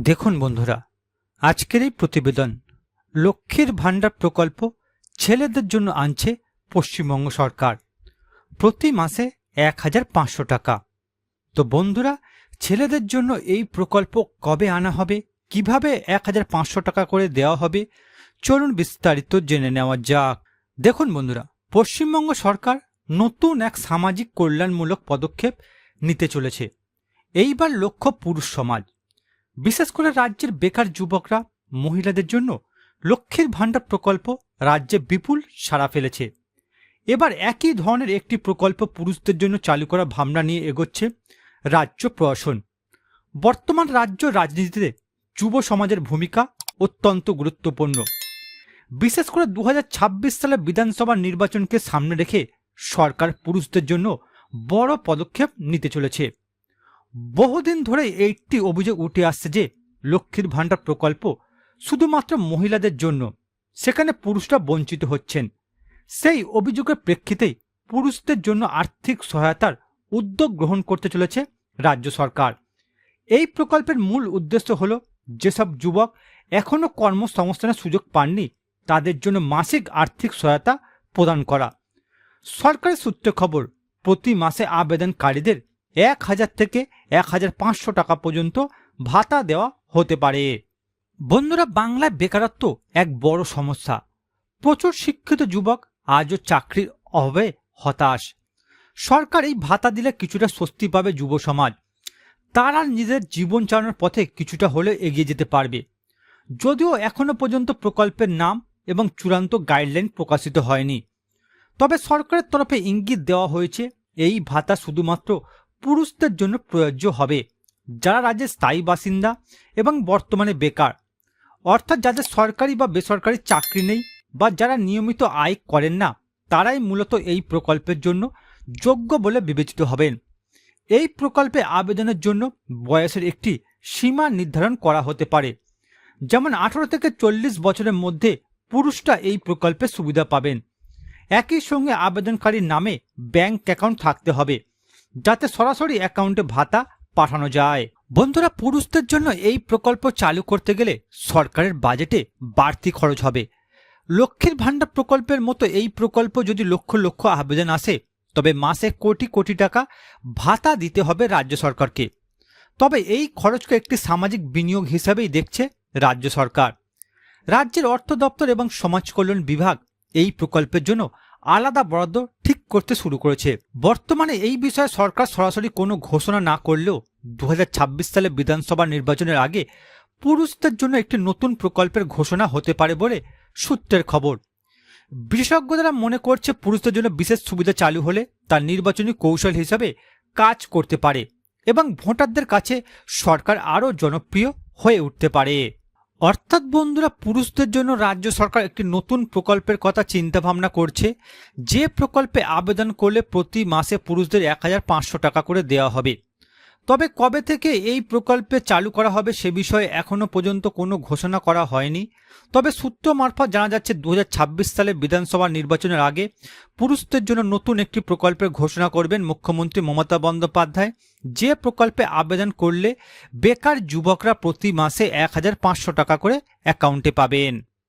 দেখুন বন্ধুরা, আজকের এই প্রতিবেদন লক্ষ্মীর ভাণ্ডার প্রকল্প ছেলেদের জন্য আনছে পশ্চিমবঙ্গ সরকার। প্রতি মাসে এক হাজার পাঁচশো টাকা। তো বন্ধুরা, ছেলেদের জন্য এই প্রকল্প কবে আনা হবে, কীভাবে এক হাজার পাঁচশো টাকা করে দেওয়া হবে, চলুন বিস্তারিত জেনে নেওয়া যাক। দেখুন বন্ধুরা, পশ্চিমবঙ্গ সরকার নতুন এক সামাজিক কল্যাণমূলক পদক্ষেপ নিতে চলেছে। এইবার লক্ষ্য পুরুষ সমাজ। বিশেষ করে রাজ্যের বেকার যুবকরা মহিলাদের জন্য লক্ষ্মীর ভাণ্ডার প্রকল্প রাজ্যে বিপুল সাড়া ফেলেছে। এবার একই ধরনের একটি প্রকল্প পুরুষদের জন্য চালু করা ভাবনা নিয়ে এগোচ্ছে রাজ্য প্রশাসন। বর্তমান রাজ্য রাজনীতিতে যুব সমাজের ভূমিকা অত্যন্ত গুরুত্বপূর্ণ। বিশেষ করে দু সালে বিধানসভা নির্বাচনকে সামনে রেখে সরকার পুরুষদের জন্য বড় পদক্ষেপ নিতে চলেছে। বহুদিন ধরে একটি অভিযোগ উঠে আসছে যে লক্ষ্মীর ভাণ্ডার প্রকল্প শুধুমাত্র মহিলাদের জন্য, সেখানে পুরুষরা বঞ্চিত হচ্ছেন। সেই অভিযোগের প্রেক্ষিতেই পুরুষদের জন্য আর্থিক সহায়তার উদ্যোগ গ্রহণ করতে চলেছে রাজ্য সরকার। এই প্রকল্পের মূল উদ্দেশ্য হল, যেসব যুবক এখনও কর্মসংস্থানের সুযোগ পাননি, তাদের জন্য মাসিক আর্থিক সহায়তা প্রদান করা। সরকারি সূত্রে খবর, প্রতি মাসে আবেদনকারীদের এক হাজার থেকে এক হাজার পাঁচশো টাকা পর্যন্ত ভাতা দেওয়া হতে পারে। বন্ধুরা, বাংলায় বেকারত্ব এক বড় সমস্যা। প্রচুর শিক্ষিত যুবক আজও চাকরির অভাবে হতাশ। সরকার এই ভাতা দিলে কিছুটা স্বস্তি পাবে যুব সমাজ। তারা নিজের জীবন চালানোর পথে কিছুটা হলে এগিয়ে যেতে পারবে। যদিও এখনও পর্যন্ত প্রকল্পের নাম এবং চূড়ান্ত গাইডলাইন প্রকাশিত হয়নি। তবে সরকারের তরফে ইঙ্গিত দেওয়া হয়েছে, এই ভাতা শুধুমাত্র পুরুষদের জন্য প্রযোজ্য হবে। যারা রাজ্যের স্থায়ী বাসিন্দা এবং বর্তমানে বেকার, অর্থাৎ যাদের সরকারি বা বেসরকারি চাকরি নেই বা যারা নিয়মিত আয় করেন না, তারাই মূলত এই প্রকল্পের জন্য যোগ্য বলে বিবেচিত হবেন। এই প্রকল্পে আবেদনের জন্য বয়সের একটি সীমা নির্ধারণ করা হতে পারে। যেমন আঠারো থেকে চল্লিশ বছরের মধ্যে পুরুষরা এই প্রকল্পে সুবিধা পাবেন। একই সঙ্গে আবেদনকারীর নামে ব্যাংক অ্যাকাউন্ট থাকতে হবে। যাতে সরাসরি অ্যাকাউন্টে ভাতা পাঠানো যায়। বন্ধুরা, পুরুষদের জন্য এই প্রকল্প চালু করতে গেলে সরকারের বাজেটে বাড়তি খরচ হবে। লক্ষ্মীর ভাণ্ডার প্রকল্পের মতো এই প্রকল্প যদি লক্ষ লক্ষ আবেদন আসে, তবে মাসে কোটি কোটি টাকা ভাতা দিতে হবে রাজ্য সরকারকে। তবে এই খরচকে একটি সামাজিক বিনিয়োগ হিসাবেই দেখছে রাজ্য সরকার। রাজ্যের অর্থ দপ্তর এবং সমাজ কল্যাণ বিভাগ এই প্রকল্পের জন্য আলাদা বরাদ্দ ঠিক করতে শুরু করেছে। বর্তমানে এই বিষয়ে সরকার সরাসরি কোনো ঘোষণা না করলেও দু হাজার ছাব্বিশ সালে বিধানসভা নির্বাচনের আগে পুরুষদের জন্য একটি নতুন প্রকল্পের ঘোষণা হতে পারে বলে সূত্রের খবর। বিশেষজ্ঞরা মনে করছে পুরুষদের জন্য বিশেষ সুবিধা চালু হলে তার নির্বাচনী কৌশল হিসাবে কাজ করতে পারে এবং ভোটারদের কাছে সরকার আরও জনপ্রিয় হয়ে উঠতে পারে। অর্থাৎ বন্ধুরা, পুরুষদের জন্য রাজ্য সরকার একটি নতুন প্রকল্পের কথা চিন্তা ভাবনা করছে। যে প্রকল্পে আবেদন করলে প্রতি মাসে পুরুষদের এক হাজার পাঁচশো টাকা করে দেওয়া হবে। তবে কবে থেকে এই প্রকল্পে চালু করা হবে সে বিষয়ে এখনও পর্যন্ত কোনো ঘোষণা করা হয়নি। তবে সূত্র মারফত জানা যাচ্ছে দু হাজার ছাব্বিশ সালে বিধানসভা নির্বাচনের আগে পুরুষদের জন্য নতুন একটি প্রকল্পের ঘোষণা করবেন মুখ্যমন্ত্রী মমতা বন্দ্যোপাধ্যায়। যে প্রকল্পে আবেদন করলে বেকার যুবকরা প্রতি মাসে এক হাজার পাঁচশো টাকা করে অ্যাকাউন্টে পাবেন।